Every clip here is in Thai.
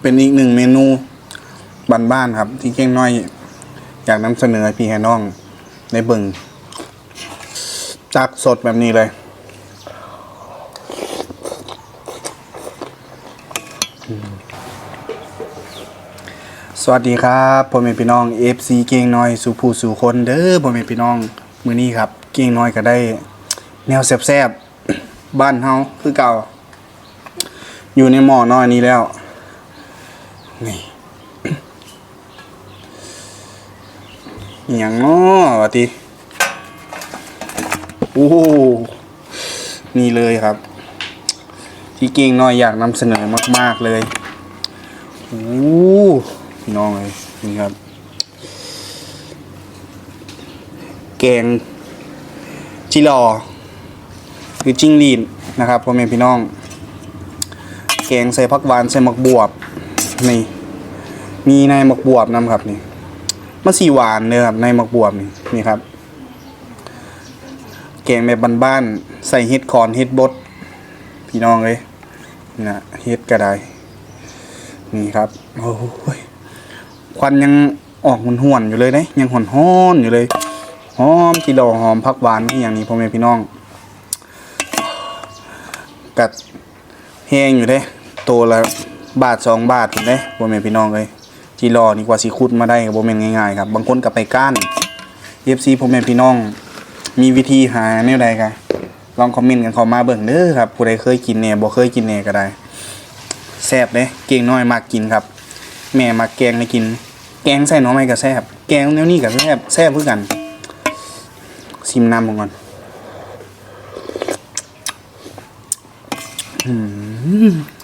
เป็นอีกหนึ่งเมนูบ้านๆครับ ที่เก่งน้อย อยากนำเสนอพี่ให้น้องในเบิงจากสดแบบนี้เลยสวัสดีครับพ่อแม่พี่น้อง FC เก่งน้อยสู่ผู้สู่คนเด้อพ่อแม่พี่น้องมือนี้ครับ เก่งน้อยก็ได้ แนวแซ่บๆบ้านเฮาคือเก่า อยู่ในหม้อน้อยนี้แล้ว นี่อย่างน้อวะติโอ้โหนี่เลยครับ ที่เก่งน้อยอยากนำเสนอมาก ๆ เลยโอ้พี่น้องเลยนี่ครับ แกงจิรอคือจิ้งหรีดนะครับพ่อแม่พี่น้อง แกงใส่ผักหวานใส่หมักบวบ นี่มีในหมักบวบนํครับนี่มันสีหวานเลยครับในหมักบวบนี่นี่ครับแกงแบบบ้านๆใส่เห็ดคอนเห็ดบดพี่น้องเลยน่ะเห็ดก็ได้นี่ครับโอ้ยควันยังออกห่วนอยู่เลยนะยังหอนห้อนอยู่เลยหอมจีดอหอมผักหวานอย่างนี้พ่อแม่พี่น้องกัดแห้งอยู่เด้ตัวละ บาทสองบาทถูกเด้พ่แม่พี่น้องเลยจีรอนี่กว่าสิคุดมาได้ก็บ่แม่นง่ายๆครับบางคนก็ไปก้านเอฟซีพ่อแม่พี่น้อง มีวิธีหาแนวใดกันลองคอมเมนต์กันเข้ามาเบิ่งเด้อครับผู้ใดเคยกินแหน่บ่เคยกินแหน่ก็ได้แซ่บเลยเก่งน้อยมากกินครับ แม่มาแกงให้กิน แกงใส่หน้องไม้ก็แซ่บแกงแนวนี้ก็แซ่บแซ่บเพื่อกันซิมน้ำของก่อน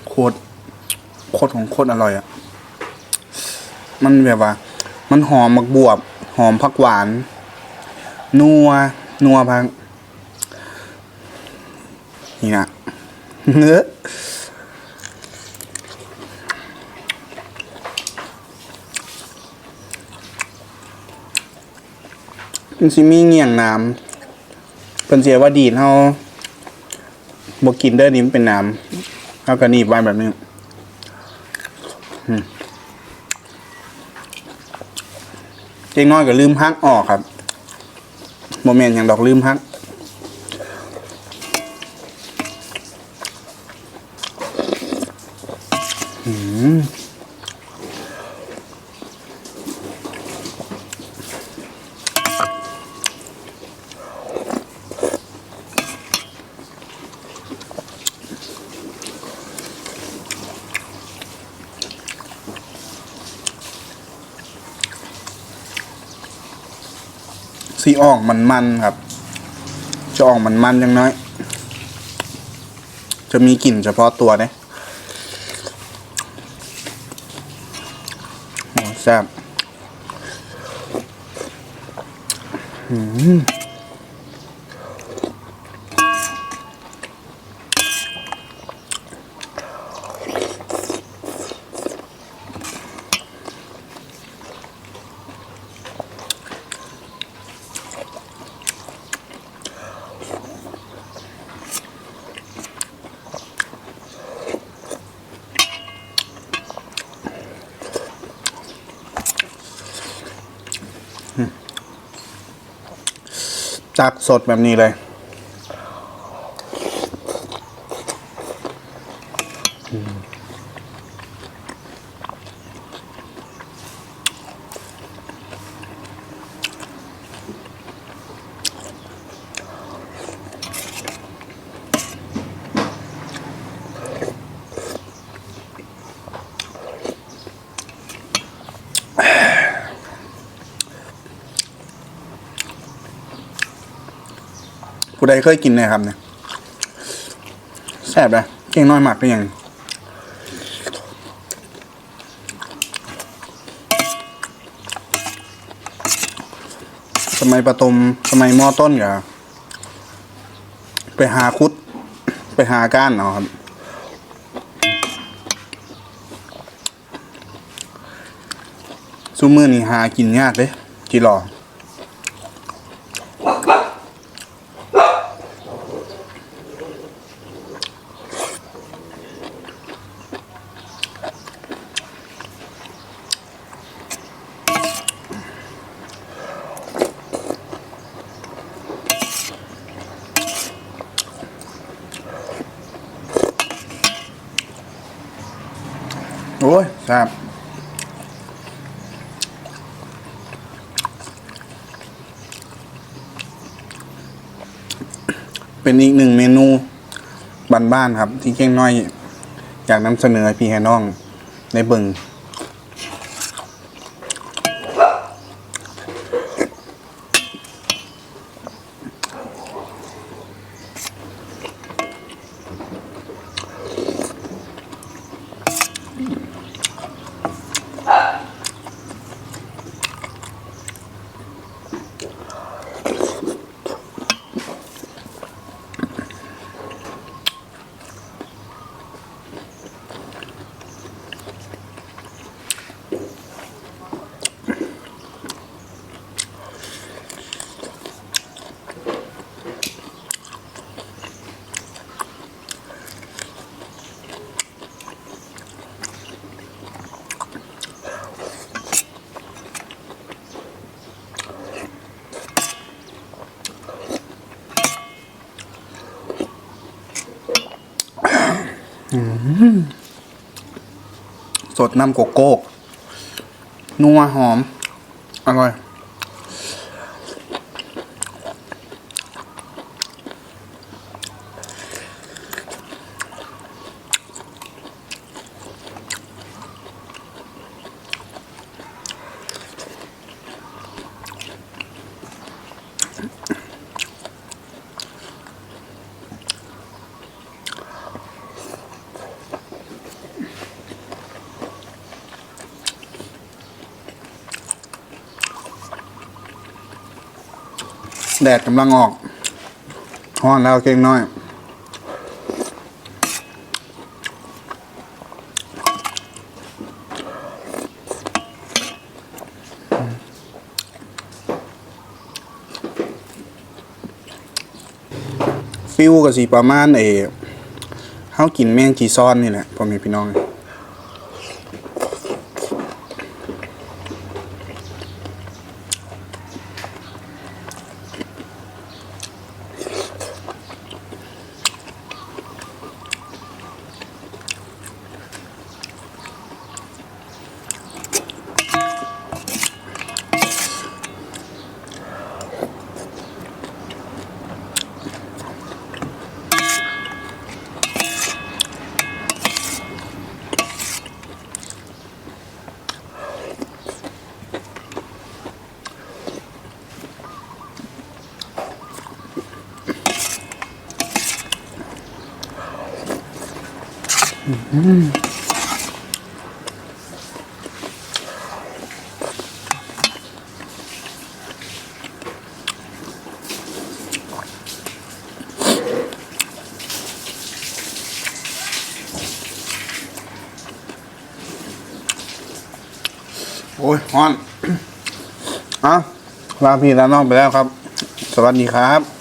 โคตร โคตรของโคตรอร่อยอะ มันแบบว่า มันหอมมักบวบ หอมผักหวาน นัว นัวพังนี่นะเนื้อมันสิมีเงี่ยงน้ำเพิ่นเสียว่าดีดเฮาบ่กินเด้อนี่มันเป็นน้ำเฮาก็หนีบไว้แบบนี้ เจ๊งน้อยก็ลืมฮักออกครับโมเมนต์อย่างดอกลืมฮักอืม สีออกมันมันครับจะออกมันมันยังน้อย จะมีกลิ่นเฉพาะตัวเนี่ยแซ่บอืม จากสดแบบนี้เลย ผู้ใดเคยกินเนยครับเนี่ยแซ่บเลยเก่งน้อยหมักก็ยังสมัยประตมสมัยมอต้นกะไปหาคุด ไปหาก้านเอาครับซูมือนี่หากินยากเลยจีรอ โอ้ยแซ่บเป็นอีกหนึ่งเมนูบ้านๆครับ ที่เก่งน้อย อยากนำเสนอพี่แฮน้องในเบิง สดน้ำโกโก้ นัวหอม อร่อย แดดกำลังออกฮ้อนแล้วเก่งน้อย ฟิวกับสีประมาณเอเฮากินแมงจีซอนนี่แหละพ่อแม่พี่น้อง โอ้ยฮอนอะลาพี่ลาน้องไปแล้วครับ สวัสดีครับ